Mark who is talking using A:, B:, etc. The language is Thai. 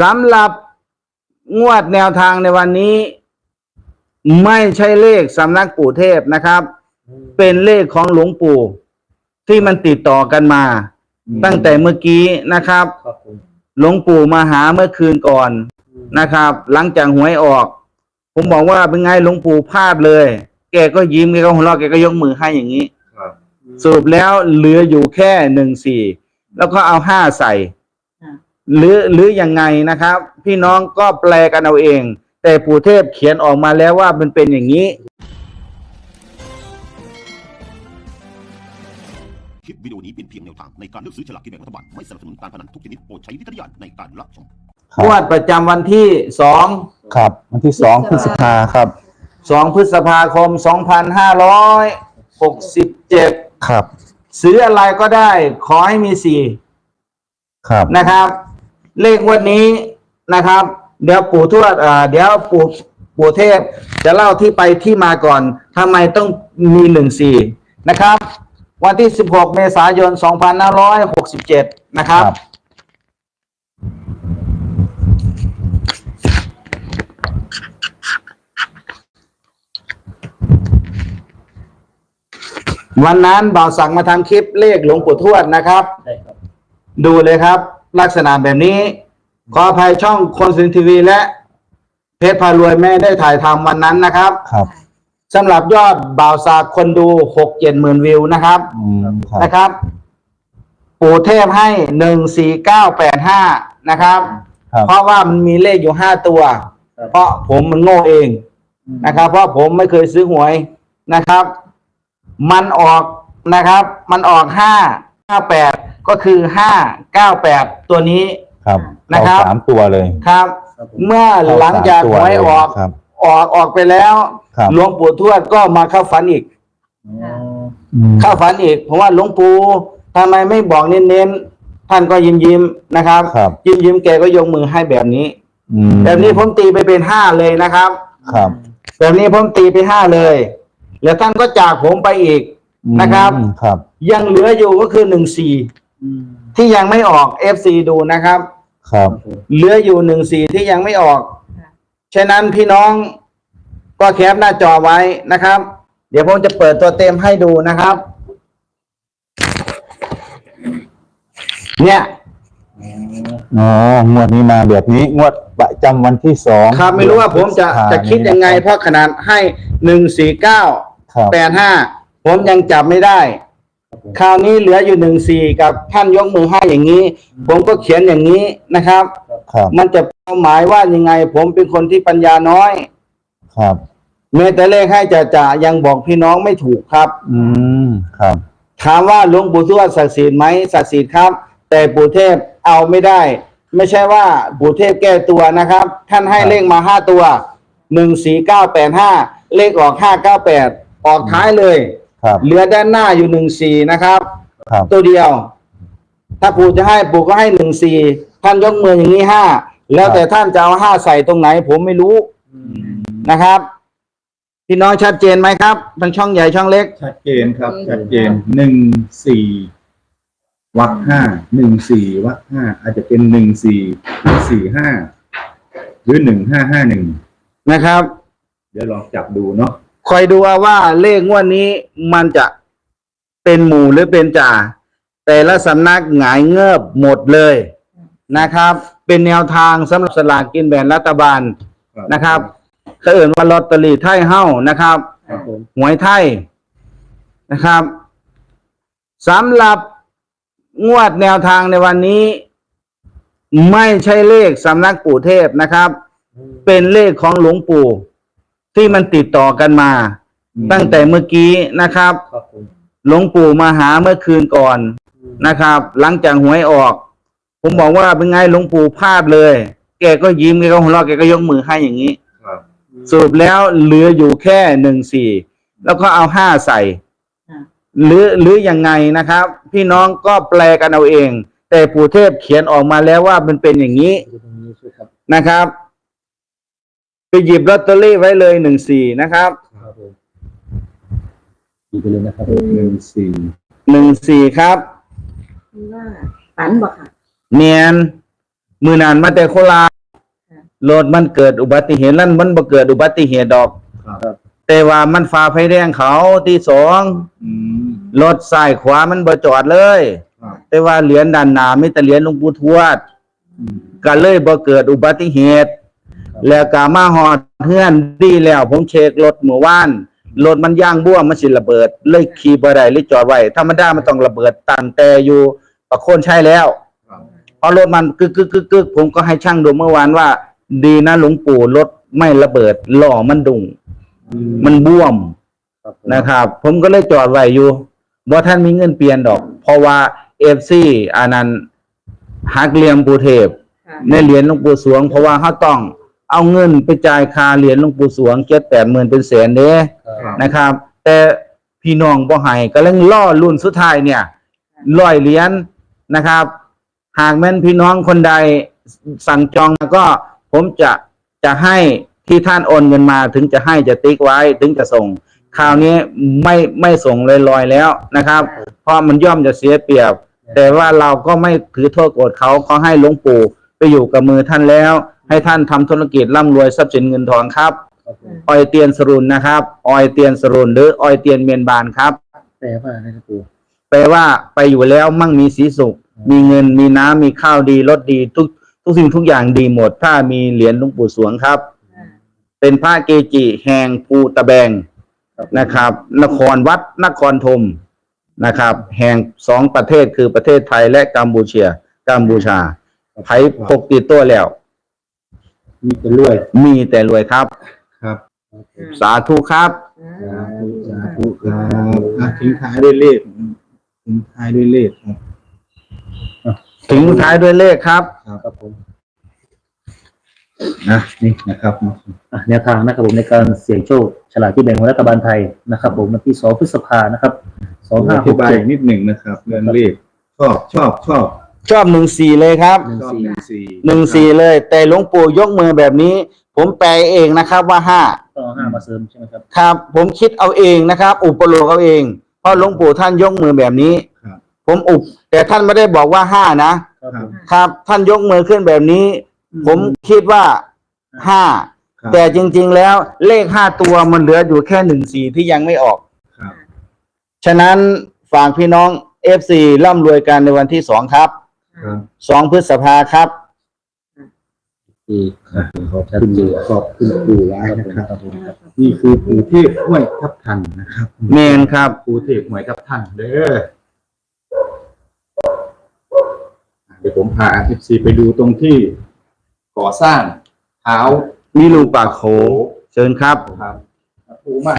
A: สำหรับงวดแนวทางในวันนี้ ไม่ใช่เลขสำนักปู่เทพนะครับ เป็นเลขของหลวงปู่ ที่มันติดต่อกันมา ตั้งแต่เมื่อกี้นะครับ
B: ครับผม
A: หลวงปู่มาหาเมื่อคืนก่อนนะครับ หลังจากหวยออก ผมบอกว่าเป็นไงหลวงปู่พลาดเลย แกก็ยิ้มแกก็หัวเราะแกก็ยกมือให้อย่างนี้
B: ครับ
A: สรุปแล้วเหลืออยู่แค่หนึ่งสี่แล้วก็เอาห้าใส่
C: ค่ะ
A: หรือหรือยังไงนะครับ พี่น้องก็แปลกันเอาเอง แต่ปู่เทพเขียนออกมาแล้วว่ามันเป็นอย่างนี้
D: คลิปวิดีโอนี้เป็นเพียงแนวทางในการเลือกซื้อฉลากกินแบ่งรัฐบาล ไม่สนับสนุนการพนันทุกชนิดโปรดใช้วิจารณญาณในการรับชม
E: ครั
A: งว
E: บ
A: ดประจำวันที่สอง
E: ครับ วันที่สองพฤษภาครับ
A: สองพฤษภาคมสองพันห้าร้อยหกสิบเจ็ด
E: ครับ
A: ซื้ออะไรก็ได้ ขอให้มีสี่
E: ครับ
A: นะครับ เลขงวันนี้นะครับ เดี๋ยวปู่ทวดอ่าเดี๋ยวปู่ปู่เทพ จะเล่าที่ไปที่มาก่อนทำไมต้องมีหนึ่งสี่นะครับ วันที่สิบหกเมษายนสองพันห้าร้อยหกสิบเจ็ดนะครับวันนั้นบ่าวสั่งมาทำคลิปเลขหลวงปู่ทวดนะครับ
B: ได้ครับ
A: ดูเลยครับ ลักษณะแบบนี้ ขออภัยช่องคนสินทีวีและเพจพารวยไม่ได้ถ่ายทำวันนั้นนะครับ
E: ครับ
A: สำหรับยอดบ่าวสากคนดูหกเจ็ดหมื่นวิวนะครับ
E: อืมครับ
A: นะครับ ปู่เทพให้หนึ่งสี่เก้าแปดห้านะครับ
E: ครับ
A: เพราะว่ามันมีเลขอยู่ห้าตัวเพราะผมมันโง่เองนะครับ เพราะผมไม่เคยซื้อหวยนะครับ มันออกนะครับ มันออกห้าห้าแปด ก็คือห้าเก้าแปดตัวนี้
E: ครับ
A: นะครับ
E: เอาสามตัวเลย
A: ครับ
B: ครับผม
A: เมื่อหลังจากหวยออก
E: ครับ
A: ออกออกไปแล้ว
E: ครับ
A: หลวงปู่ทวดก็มาเข้าฝันอีก
B: อ๋อ
E: อืม
A: เข้าฝันอีกเพราะว่าหลวงปู่ทำไมไม่บอกเน้นๆท่านก็ยิ้มยิ้มๆนะครับ
E: ครับ
A: ยิ้มยิ้มๆแกก็ยกมือให้แบบนี้
E: อืม
A: แบบนี้ผมตีไปเป็นห้าเลยนะครับ
E: ครับ
A: แบบนี้ผมตีไปห้าเลย แล้วท่านก็จากผมไปอีก
E: อืม
A: นะครับ
E: ครับ
A: ยังเหลืออยู่ก็คือหนึ่งสี่
B: อืม
A: ที่ยังไม่ออก FC ดูนะครับ
E: ครับ
B: ครับผม
A: เหลืออยู่หนึ่งสี่ที่ยังไม่ออก ฉะนั้นพี่น้องก็แคปหน้าจอไว้นะครับ เดี๋ยวผมจะเปิดตัวเต็มให้ดูนะครับ เนี่ย
E: อ๋อ งวดนี้มาแบบนี้ งวดประจำวันที่สอง
A: ครับไม่รู้ว่าผมจะ
E: พฤษภา
A: จะคิดยังไง
E: นี้
A: เพราะขนาดให้หนึ่งสี่เก้า
E: ครับ
A: แปดห้าผมยังจับไม่ได้
B: ครับผม
A: คราวนี้เหลืออยู่หนึ่งสี่กับท่านยกมือให้อย่างนี้ ผมก็เขียนอย่างนี้นะครับ
E: ครับ
A: มันจะความหมายว่ายังไง ผมเป็นคนที่ปัญญาน้อย
E: ครับ
A: เมื่อแต่เลขให้จะจะยังบอกพี่น้องไม่ถูกครับ
E: อืมครับ
A: ถามว่าหลวงปู่ทวดศักดิ์สิทธิ์ไหมศักดิ์สิทธิ์ครับ แต่ปู่เทพเอาไม่ได้ ไม่ใช่ว่าปู่เทพแก้ตัวนะครับ ท่านให้
E: ครับ
A: เลขมาห้าตัวหนึ่งสี่เก้าแปดห้าเลขออกห้าเก้าแปดออกท้ายเลย
E: ครับ
A: เหลือด้านหน้าอยู่หนึ่งสี่นะครับ
E: ครับ
A: ตัวเดียว ถ้าปู่จะให้ปู่ก็ให้หนึ่งสี่ท่านยกมืออย่างนี้ห้าแล้วแต่ท่านจะเอาห้าใส่ตรงไหน ผมไม่รู้
B: อืม
A: นะครับพี่น้องชัดเจนไหมครับทั้งช่องใหญ่ช่องเล็ก
F: ชัดเจนครับ ชัดเจนหนึ่งสี่วักห้าหนึ่งสี่วักห้าอาจจะเป็นหนึ่งสี่หรือสี่ห้าหรือหนึ่งห้าห้าหนึ่ง
A: นะครับ
F: เดี๋ยวลองจับดูเนาะ
A: คอยดูเอาว่าเลขงวดนี้มันจะเป็นหมู่หรือเป็นจ่า แต่ละสำนักหงายเงือบหมดเลยนะครับ เป็นแนวทางสำหรับสลากกินแบ่งรัฐบาลนะครับเขาเอื่นว่าลอตเตอรี่ไทยเฮ้านะครับ
B: ครับผม
A: หวยไทยนะครับสำหรับงวดแนวทางในวันนี้ ไม่ใช่เลขสำนักปู่เทพนะครับ เป็นเลขของหลวงปู่ ที่มันติดต่อกันมา ตั้งแต่เมื่อกี้นะครับ
B: ครับผม
A: หลวงปู่มาหาเมื่อคืนก่อนนะครับ หลังจากหวยออก ผมบอกว่าเป็นไงหลวงปู่พลาดเลย แกก็ยิ้มแกก็หัวเราะแกก็ยกมือให้อย่างนี้
F: ครับ
A: สรุปแล้วเหลืออยู่แค่หนึ่งสี่แล้วก็เอาห้าใส่
C: ค่ะ
A: หรือหรือยังไงนะครับ พี่น้องก็แปลกันเอาเอง แต่ปู่เทพเขียนออกมาแล้วว่ามันเป็นอย่างนี้
B: ดูตรงนี้ใช่ครับ
A: นะครับ ไปหยิบลอตเตอรี่ไว้เลยหนึ่งสี่นะครับ
B: ครับผมดูไปเลยนะครับ
F: หนึ่งสี่
A: หนึ่งสี่ครับ
C: ว่าฝันบอกค่ะ
A: เนียนมือนานมาแต่โคราชรถมันเกิดอุบัติเหตุนั่นมันบ่เกิดอุบัติเหตุดอก
F: ครับ
A: แต่ว่ามันฝ่าไฟแดงเขาที่สอง
F: อืม
A: รถซ้ายขวามันบ่จอดเลย
F: ครับ
A: แต่ว่าเหรียญด้านหน้ามีแต่เหรียญหลวงปู่ทวด
F: อืม
A: ก็เลยบ่เกิดอุบัติเหตุ แล้วก็มาฮอดเฮือนดีแล้ว ผมเช็ครถเมื่อวานรถมันย่างบ้วมันสิระเบิด เลยขี่บ่ได้เลยจอดไว้ธรรมดามันต้องระเบิดตั้งแต่อยู่ประโคนชัยแล้ว
F: ครับ
A: พอรถมันกึกกึกกึกกึกผมก็ให้ช่างดูเมื่อวานว่า ดีนะหลวงปู่รถไม่ระเบิดล้อมันดุง
F: อืม
A: มันบวม
B: ครับผม
A: นะครับ ผมก็เลยจอดไว้อยู่บ่ท่านมีเงินเปลี่ยนดอก เพราะว่าเอฟซีอันนั้นหักเหลี่ยมปูเทพ
C: ค่ะ
A: ในเหรียญหลวงปู่สวง เพราะว่าเขาต้อง เอาเงินไปจ่ายค่าเหรียญหลวงปู่สวงเจ็ดแปดหมื่นเป็นแสนเด้
F: ครับ
A: นะครับ แต่พี่น้องบ่ให้ก็เลยล่อรุ่นสุดท้ายเนี่ยร้อยเหรียญนะครับ หากแม่นพี่น้องคนใดสั่งจองก็ผมจะจะให้ที่ท่านโอนเงินมาถึงจะให้จะติ๊กไว้ถึงจะส่งคราวนี้ไม่ไม่ส่งลอยๆแล้วนะครับ เพราะมันย่อมจะเสียเปรียบ แต่ว่าเราก็ไม่ถือโทษโกรธเขาเขาให้หลวงปู่ไปอยู่กับมือท่านแล้ว ให้ท่านทำธุรกิจร่ำรวยทรัพย์สินเงินทองครับ
B: ครับผม
A: ออยเตียนสรุนนะครับออยเตียนสรุนหรือออยเตียนเมียนบานครับ
B: แปลว่าอะไรครับปู่
A: แปลว่าไปอยู่แล้วมั่งมีสีสุข มีเงินมีน้ำมีข้าวดีรถดีทุกทุกสิ่งทุกอย่างดีหมด ถ้ามีเหรียญหลวงปู่สวงครับ เป็นพระเกจิแห่งภูตะแบง
B: ครับ
A: นะครับ นครวัดนครธมนะครับ แห่งสองประเทศคือประเทศไทยและกัมพูเชียกัมพูชาไผพกติดตัวแล้ว
F: มีแต่รวย
A: มีแต่รวยครับ
F: ครับ
A: สาธุครับ
F: สาธุสาธุครับอะทิ้งท้ายด้วยเลขทิ้งท้ายด้วยเลขครับ
A: ถึงท้ายด้วยเลขครับ
B: ครับผม
F: นะนี่นะครับ
B: อะแนวทางนะครับผมในการเสี่ยงโชคฉลากที่แบ่งของรัฐบาลไทยนะครับ ผมวันที่สองพฤษภานะครับสอง
F: อ
B: ห้าห
F: ธิ
B: ก
F: บาย
B: เจ็ด
F: นิดหนึ่งนะครับเรื่องเลขชอบชอบชอบ
A: ชอบหนึ่งสี่เลยครับ
B: หนึ่ง
F: ชอบ
B: สี่
F: หนึ่งสี่
A: หนึ่งสี่เลย แต่หลวงปู่ยกมือแบบนี้ ผมแปลเองนะครับว่าห้า
B: ต้องเอาห้ามาเสริมใช่ไหมครับ
A: ครับ ผมคิดเอาเองนะครับ อุปโลกเอาเอง เพราะหลวงปู่ท่านยกมือแบบนี้
F: ครับ
A: ผมอุบแต่ท่านไม่ได้บอกว่าห้านะ
B: ครับผม
A: ครับ ท่านยกมือขึ้นแบบนี้ ผมคิดว่าห้า
F: ครับ
A: แต่จริง ๆ แล้วเลขห้าตัวมันเหลืออยู่แค่หนึ่งสี่ที่ยังไม่ออก
F: ครับ
A: ฉะนั้นฝากพี่น้องเอฟซีร่ำรวยกันในวันที่สองครับ
F: ครับ
A: สองพฤษภาครับ
B: สี่
F: อะขอบคุณปู่ขอบคุณปู่ร้ายนะครับนี่คือปู่เทพห้วยทับทันนะครับ
A: เมนครับ
F: ปู่เทพห้วยทับทันเด้ออะเดี๋ยวผมพาเอฟซีไปดูตรงที่ก่อสร้างเท้า
A: มีลูกปากโขเชิญครับ
F: ครับปู่มา